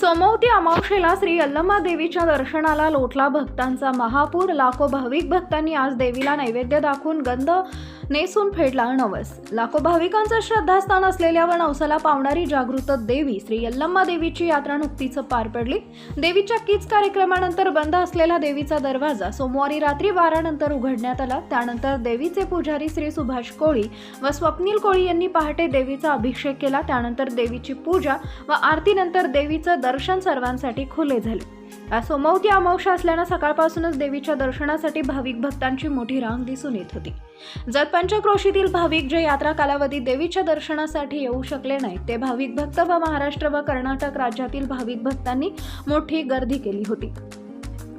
सोमवती अमावशेला श्री अल्लमा देवीच्या दर्शनाला लोटला भक्तांचा महापूर. लाखो भाविक भक्तांनी आज देवीला नैवेद्य दाखवून गंध नेसून फेडला नवस लाखो भाविकांचं श्रद्धास्थान असलेल्या व नवसाला पावणारी जागृत देवी श्री यल्लम्मा देवीची यात्रा नुकतीच पार पडली. देवीच्या कीच कार्यक्रमानंतर बंद असलेला देवीचा दरवाजा सोमवारी रात्री बारानंतर उघडण्यात आला. त्यानंतर देवीचे पुजारी श्री सुभाष कोळी व स्वप्नील कोळी यांनी पहाटे देवीचा अभिषेक केला. त्यानंतर देवीची पूजा व आरतीनंतर देवीचं दर्शन सर्वांसाठी खुले झाले. आज सोमवती अमावस्या असल्यानं सकाळपासूनच देवीच्या दर्शनासाठी भाविक भक्तांची मोठी रांग दिसून येत होती. जत पंचक्रोशीतील भाविक जे यात्रा कालावधीत देवीच्या दर्शनासाठी येऊ शकले नाहीत ते भाविक भक्त व महाराष्ट्र व कर्नाटक राज्यातील भाविक भक्तांनी मोठी गर्दी केली होती.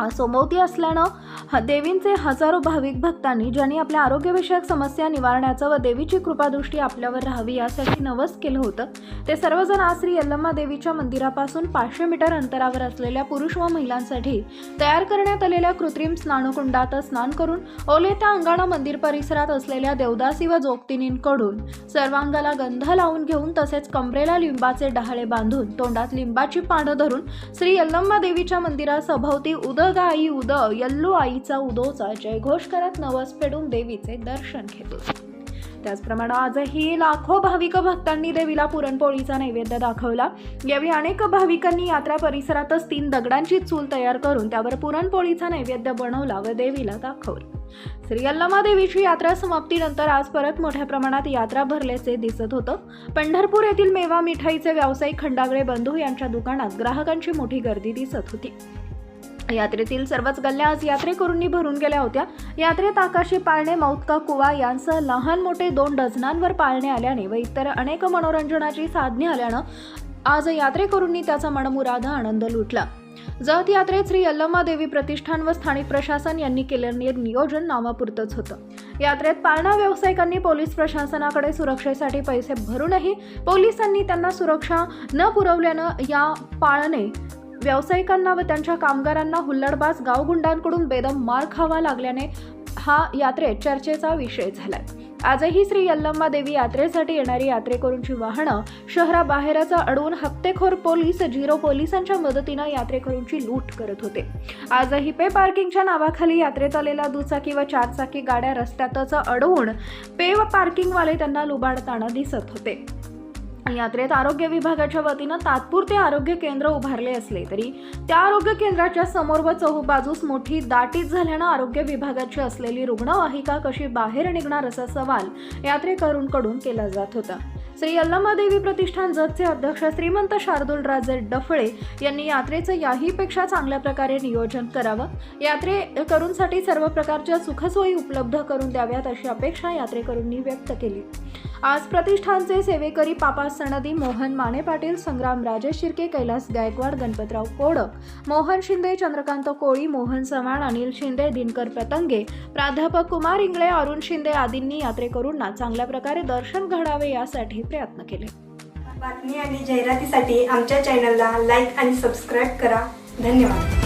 आज सोमवती असल्यानं देवींचे हजारो भाविक भक्तांनी ज्यांनी आपल्या आरोग्यविषयक समस्या निवारण्याचं व देवीची कृपादृष्टी आपल्यावर राहावी यासाठी नवस केलं होतं ते सर्वजण आज श्री यल्लम्मा देवीच्या मंदिरापासून पाचशे मीटर अंतरावर असलेल्या पुरुष व महिलांसाठी तयार करण्यात आलेल्या कृत्रिम स्नानकुंडात स्नान करून ओले त्या अंगाणं मंदिर परिसरात असलेल्या देवदासी व जोगतिनींकडून सर्वांगाला गंध लावून घेऊन तसेच कमरेला लिंबाचे डहाळे बांधून तोंडात लिंबाची पानं धरून श्री यल्लम्मा देवीच्या मंदिरासभोवती उद गाई उद यल्लू आईचा उदोचा जयघोष करत नवस फेडून देवीचे दर्शन घेतो त्याचप्रमाणे आजही लाखो भाविक भक्तांनी देवीला पुरणपोळीचा नैवेद्य दाखवला. यावेळी अनेक भाविकांनी यात्रा परिसरातच तीन दगडांची चूल तयार करून त्यावर पुरणपोळीचा नैवेद्य बनवला व देवीला दाखवला. श्री यल्लमा देवीची यात्रा समाप्तीनंतर आज परत मोठ्या प्रमाणात यात्रा भरल्याचे दिसत होतं. पंढरपूर येथील मेवा मिठाईचे व्यावसायिक खंडागळे बंधू यांच्या दुकानात ग्राहकांची मोठी गर्दी दिसत होती. यात्रेतील सर्वच गल्ल्या आज यात्रेकरूंनी भरून गेल्या होत्या. यात्रेत आकाशी पाळणे मौतका कुवा यांसह लहान मोठे दोन डझनांवर पाळणे आल्याने व इतर अनेक मनोरंजनाची साधने आल्यानं आज यात्रेकरूंनी त्याचा मनमुरादा आनंद लुटला. जत यात्रेत श्री यल्लम्मा देवी प्रतिष्ठान व स्थानिक प्रशासन यांनी केलेले नियोजन नावापुरतंच होतं. यात्रेत पाळणा व्यावसायिकांनी पोलीस प्रशासनाकडे सुरक्षेसाठी पैसे भरूनही पोलिसांनी त्यांना सुरक्षा न पुरवल्यानं या पाळणे व्यावसायिकांना व त्यांच्या कामगारांना हुल्लडबाज गावगुंडांकडून बेदम मार खावा लागल्याने हा यात्रेत चर्चेचा विषय झालाय. आजही श्री यल्लम्मा देवी यात्रेसाठी येणारी यात्रेकरूंची वाहनं शहराबाहेरच अडवून हप्तेखोर पोलीस झिरो पोलिसांच्या मदतीनं यात्रेकरूंची लूट करत होते. आजही पे पार्किंगच्या नावाखाली यात्रेत आलेल्या दुचाकी व चारचाकी गाड्या रस्त्यातच अडवून पे व पार्किंगवाले त्यांना लुबाडताना दिसत होते. यात्रेत आरोग्य विभागाच्या वतीनं तात्पुरते आरोग्य केंद्र उभारले असले तरी त्या आरोग्य केंद्राच्या समोर व चहूबाजूस मोठी दाटीत झाल्यानं आरोग्य विभागाची असलेली रुग्णवाहिका कशी बाहेर निघणार असा सवाल यात्रेकरूंकडून केला जात होता. श्री यल्लम्मा देवी प्रतिष्ठान जतचे अध्यक्ष श्रीमंत शार्दूल राजे डफळे यांनी यात्रेचं याहीपेक्षा चांगल्या प्रकारे नियोजन करावं. यात्रेकरूंसाठी सर्व प्रकारच्या सुखसोयी उपलब्ध करून द्याव्यात अशी अपेक्षा यात्रेकरूंनी व्यक्त केली. आज प्रतिष्ठानचे सेवेकरी पापा सणदी मोहन माने पाटील संग्राम राजेश शिर्के कैलास गायकवाड गणपतराव कोडक मोहन शिंदे चंद्रकांत कोळी मोहन चव्हाण अनिल शिंदे दिनकर पतंगे प्राध्यापक कुमार इंगळे अरुण शिंदे आदींनी यात्रेकरूंना चांगल्या प्रकारे दर्शन घडावे यासाठी प्रयत्न केले. बातमी आणि जाहिरातीसाठी आमच्या चॅनलला लाईक आणि सबस्क्राईब करा. धन्यवाद.